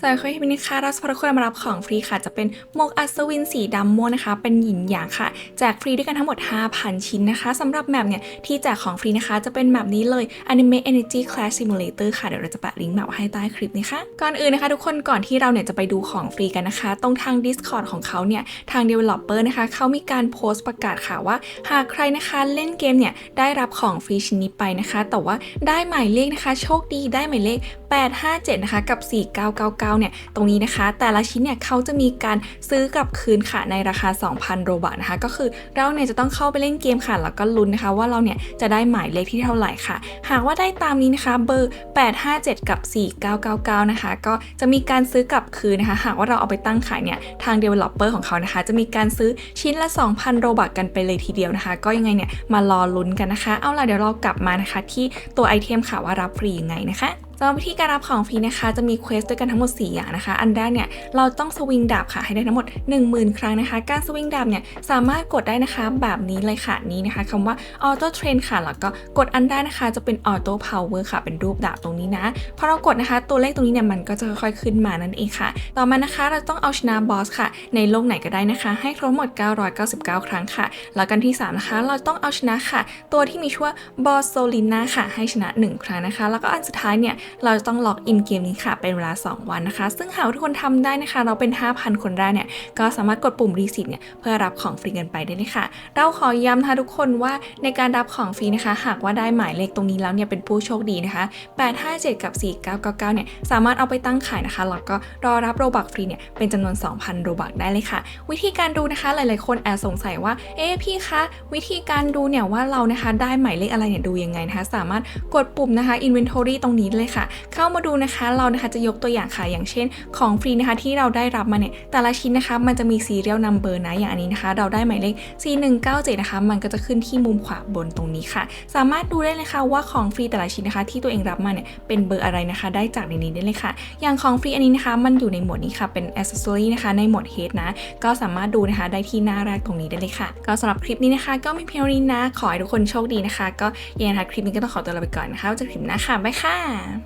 สำหรับคลิปนี้นะคะเราจะพาทุกคนมารับของฟรีค่ะ จะเป็นหมวกอัศวินสีดำม่วงนะคะ เป็นหยินหยางค่ะ แจกฟรีด้วยกันทั้งหมด 5,000 ชิ้นนะคะสำหรับแมปเนี่ย ที่แจกของฟรีนะคะ จะเป็นแมปนี้เลย Anime Energy Clash Simulator ค่ะ เดี๋ยวเราจะแปะลิงก์แมปไว้ให้ใต้คลิปนี้ค่ะ ก่อนอื่นนะคะ ทุกคนก่อนที่เราเนี่ยจะไปดูของฟรีกันนะคะ ตรงทาง Discord ของเขาเนี่ย ทาง Developer นะคะเขามีการโพสต์ประกาศค่ะว่า หากใครนะคะเล่นเกมเนี่ยได้รับของฟรีชิ้นนี้ไปนะคะ แต่ว่าได้หมายเลขนะคะ โชคดีได้หมายเลข 857นะคะกับ4999เนี่ย ตรงนี้นะคะ แต่ละชิ้นเนี่ยเขาจะมีการซื้อกลับคืนค่ะในราคา 2,000 โรบัตนะคะ ก็คือเราเนี่ยจะต้องเข้าไปเล่นเกมค่ะ แล้วก็ลุ้นนะคะว่าเราเนี่ยจะได้หมายเลขที่เท่าไหร่ค่ะ หากว่าได้ตามนี้นะคะ เบอร์ 857 กับ 4999 นะคะ ก็จะมีการซื้อกลับคืนนะคะ หากว่าเราเอาไปตั้งขายเนี่ยทาง developer ของเขานะคะ จะมีการซื้อชิ้นละ 2,000 โรบัตกันไปเลยทีเดียวนะคะ ก็ยังไงเนี่ยมารอลุ้นกันนะคะ เอาล่ะเดี๋ยวเรากลับมานะคะที่ตัวไอเทมค่ะว่ารับฟรียังไงนะคะ สำหรับวิธีการรับของฟรีนะคะ จะมีเควสด้วยกันทั้งหมด 4 อย่างนะคะ อันแรกเนี่ยเราต้องสวิงดาบค่ะให้ได้ทั้งหมด 10,000 ครั้งนะคะ การสวิงดาบเนี่ยสามารถกดได้นะคะแบบนี้เลยค่ะนี้นะคะคำว่า auto train ค่ะ แล้วก็กดอันได้นะคะ จะเป็น auto power ค่ะ เป็นรูปดาบตรงนี้นะพอเรากดนะคะ ตัวเลขตรงนี้เนี่ยมันก็จะค่อยๆขึ้นมานั่นเองค่ะ ต่อมานะคะเราต้องเอาชนะบอสค่ะ ในโลกไหนก็ได้นะคะ ให้ครบหมด 999 ครั้งค่ะ แล้วกันที่ 3 นะคะ เราต้องเอาชนะค่ะ ตัวที่มีชื่อว่าบอสโซลิน่าค่ะ ให้ชนะ 1 ครั้งนะคะ แล้วก็อันสุดท้ายเนี่ยเราจะต้องล็อกอินเกมนี้ค่ะ เป็นเวลา 2 วันนะคะ ซึ่งหากทุกคนทำได้นะคะ เราเป็น 5,000 คนแรกเนี่ย ก็สามารถกดปุ่มรีสิทธิ์เนี่ยเพื่อรับของฟรีกันไปได้เลยค่ะ เราขอย้ำนะคะทุกคนว่าในการรับของฟรีนะคะ หากว่าได้หมายเลขตรงนี้แล้วเนี่ยเป็นผู้โชคดีนะคะ857 กับ 4999 เนี่ยสามารถเอาไปตั้งขายนะคะแล้วก็รอรับโรบักฟรีเนี่ยเป็นจำนวน 2,000 โรบักได้เลยค่ะ วิธีการดูนะคะหลายๆคนแอบสงสัยว่าเอ๊ะพี่คะวิธีการดูเนี่ยว่าเรานะคะได้หมายเลขอะไรเนี่ยดูยังไงนะคะ สามารถกดปุ่มนะคะ inventory ตรงนี้เลยค่ะเข้ามาดูนะคะเรานะคะจะยกตัวอย่างค่ะอย่างเช่น ของฟรีนะคะที่เราได้รับมาเนี่ยแต่ละชิ้นนะคะมันจะมี serial number นะอย่างอันนี้นะคะ เราได้หมายเลข C197 นะคะ มันก็จะขึ้นที่มุมขวาบนตรงนี้ค่ะ สามารถดูได้เลยค่ะว่าของฟรีแต่ละชิ้นนะคะ ที่ตัวเองรับมาเนี่ยเป็นเบอร์อะไรนะคะ ได้จากในนี้ได้เลยค่ะ อย่างของฟรีอันนี้นะคะ มันอยู่ในหมวดนี้ค่ะเป็น accessory นะคะในหมวด head นะ ก็สามารถดูนะคะได้ที่หน้าแรกตรงนี้ได้เลยค่ะ ก็สำหรับคลิปนี้นะคะ ก็มีเพียงนี้นะ ขอให้ทุกคนโชคดีนะคะ ก็ยังไงนะคะคลิปนี้ก็ต้องขอตัวลาไปก่อนนะคะเจอคลิปหน้าค่ะบ๊ายค่ะ